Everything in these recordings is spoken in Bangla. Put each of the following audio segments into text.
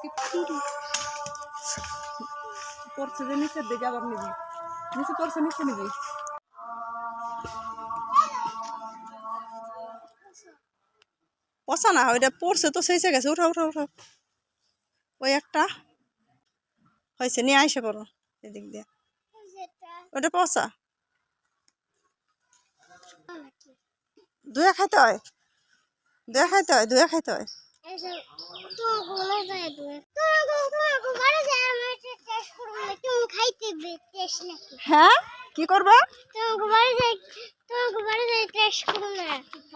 স্কিপ পড়ছে যে নিচের দিকে আবার নিবি। নিচে পড়ছে নিচে নিবি। পচা না, ওইটা পড়ছে তো সেই গেছে উঠা উঠা উঠা। ওই একটা হয়েছে, নিয়ে আইসে পড়ো এদিক দিয়ে। ওটা পচা। দুয়া খাইতে হয়। দুয়া খাইতে হয়, দুয়া খাইতে হয়। হ্যাঁ? কি করবা?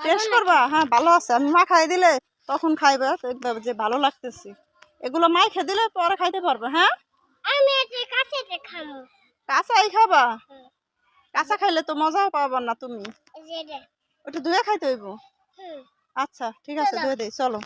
টেস্ট করবা হ্যাঁ ভালো আছে। আমি মা খাই দিলে তখন খাইবা দেখবা যে ভালো লাগতেছে। এগুলো মাই খেয়ে দিলে পরে খাইতে পারবে হ্যাঁ? কাঁচাই খাবা? কাঁচা খাইলে তো মজাও পাবা না তুমি। ওটা ধুয়ে খাইতে হইব? আচ্ছা ঠিক আছে ধুয়ে দেই চলো।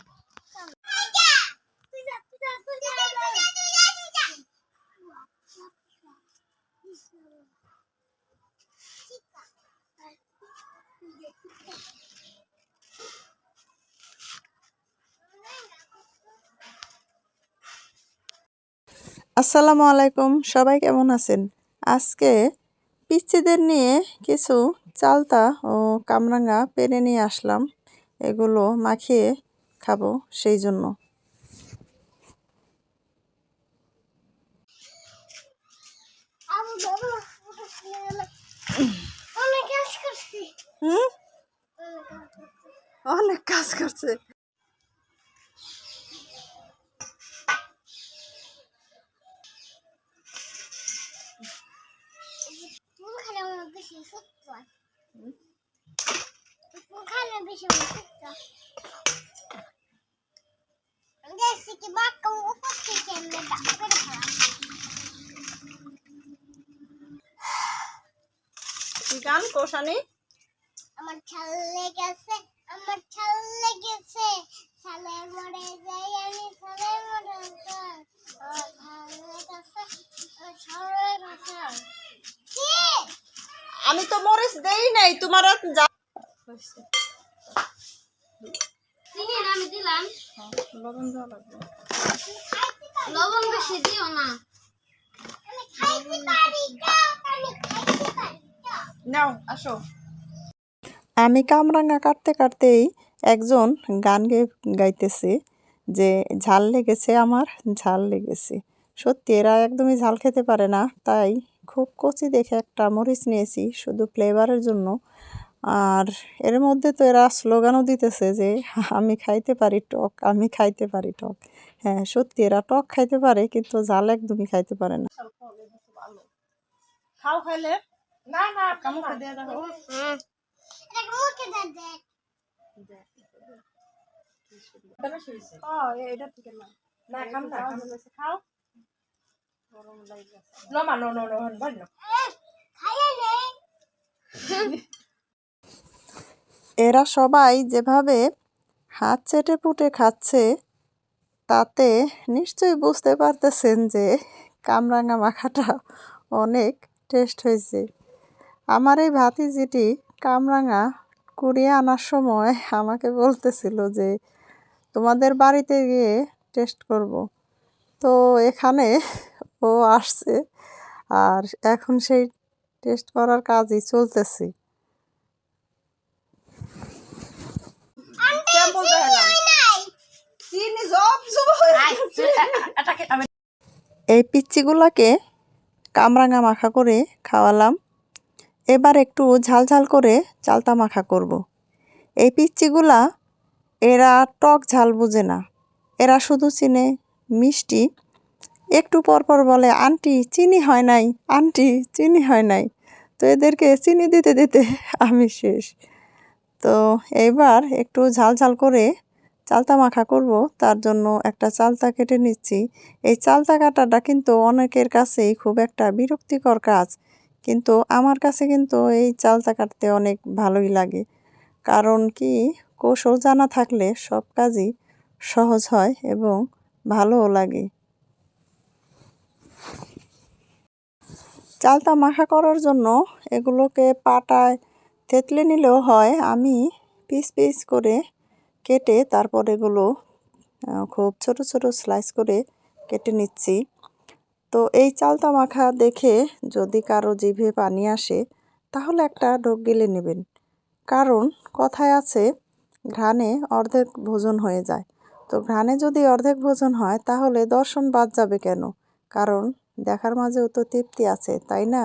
আসসালামু আলাইকুম সবাই কেমন আছেন? আজকে পিচ্চিদের নিয়ে কিছু চালতা ও কামরাঙ্গা পেরে নিয়ে আসলাম। এগুলো মাখিয়ে খাব সেই জন্য। অনেক কাজ করছে। Desse bacão, o que que é melhor? তুই গান কোষানি আমার ছাল লেগেছে আমার ছাল লেগেছে ছালে মরে যাই আমি ছালে মরে যাই মরিচ দেই নাই তোমার যা আমি দিলাম। লবণ দেওয়া লাগবে। লবণ বেশি দিও না। আমি খাইতে পারি দাও আমি খাইতে পারি দাও নাও আসো। আমি কামরাঙ্গা কাটতে কাটতেই একজন গান গেয়ে গাইতেছে যে ঝাল লেগেছে আমার ঝাল লেগেছে। সত্যি এরা একদমই ঝাল খেতে পারে না তাই খুব কচি দেখে একটা মরিচ নিয়েছি শুধু ফ্লেভারের জন্য। আর এর মধ্যে তো এরা স্লোগানও দিতেছে যে আমি খাইতে পারি টক আমি খাইতে পারি টক। হ্যাঁ সত্যি এরা টক খাইতে পারে কিন্তু ঝাল একদমই খাইতে পারে না। খাও খাইলে। না না কামুখে দিয়ে দেখো এটা মুখে দে দে ও এটা ঠিক না। না খাম না। খাও। No, ma, no, no, no, no. এরা সবাই যেভাবে হাত চেটে পুটে খাচ্ছে তাতে নিশ্চয়ই বুঝতে পারতেছেন যে কামরাঙা মাখাটা অনেক টেস্ট হয়েছে। আমার এই ভাতিজিটি কামরাঙা কুড়িয়ে আনার সময় আমাকে বলতেছিল যে তোমাদের বাড়িতে গিয়ে টেস্ট করব। তো এখানে ও আসছে। আর এখন সেই টেস্ট করার কাজই চলতেছে। এই পিচ্চিগুলাকে কামরাঙা মাখা করে খাওয়ালাম। এবার একটু ঝাল ঝাল করে চালতা মাখা করব। এই পিচ্চিগুলা এরা টক ঝাল বুঝে না। এরা শুধু চিনে মিষ্টি। একটু পর পর বলে, আন্টি, চিনি হয় নাই, আন্টি, চিনি হয় নাই। তো এদেরকে চিনি দিতে দিতে আমি শেষ। তো এইবার একটু ঝাল ঝাল করে চালতা মাখা করব। তার জন্য একটা চালতা কেটে নিচ্ছি। এই চালতা কাটাটা কিন্তু অনেকের কাছেই খুব একটা বিরক্তিকর কাজ। কিন্তু আমার কাছে কিন্তু এই চালতা কাটতে অনেক ভালোই লাগে। কারণ কি? কৌশল জানা থাকলে সব কাজই সহজ হয় এবং ভালোও লাগে। চালতা মাখা করার জন্য এগুলোকে পাটায় থেতলে নিলেও হয়। আমি পিস পিস করে কেটে তারপর এগুলো খুব ছোট ছোট স্লাইস করে কেটে নিচ্ছি। তো এই চালতা মাখা দেখে যদি কারও জিভে পানি আসে, তাহলে একটা ঢোক গিলে নেবেন। কারণ কথায় আছে, ঘ্রাণে অর্ধেক ভোজন হয়ে যায়। তো ঘ্রাণে যদি অর্ধেক ভোজন হয়, তাহলে দর্শন বাদ যাবে কেন? কারণ দেখার মাঝেও তো তৃপ্তি আছে, তাই না?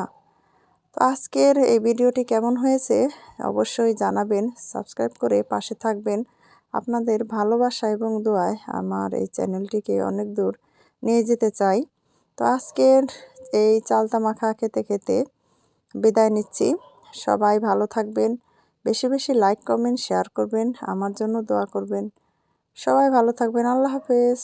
তো আজকের এই ভিডিওটি কেমন হয়েছে অবশ্যই জানাবেন, সাবস্ক্রাইব করে পাশে থাকবেন। আপনাদের ভালোবাসা এবং দোয়ায় আমার এই চ্যানেলটিকে অনেক দূর নিয়ে যেতে চাই। তো আজকের এই চালতা মাখা খেতে খেতে বিদায় নিচ্ছি। সবাই ভালো থাকবেন, বেশি বেশি লাইক, কমেন্ট, শেয়ার করবেন, আমার জন্য দোয়া করবেন। সবাই ভালো থাকবেন, আল্লাহ হাফেজ।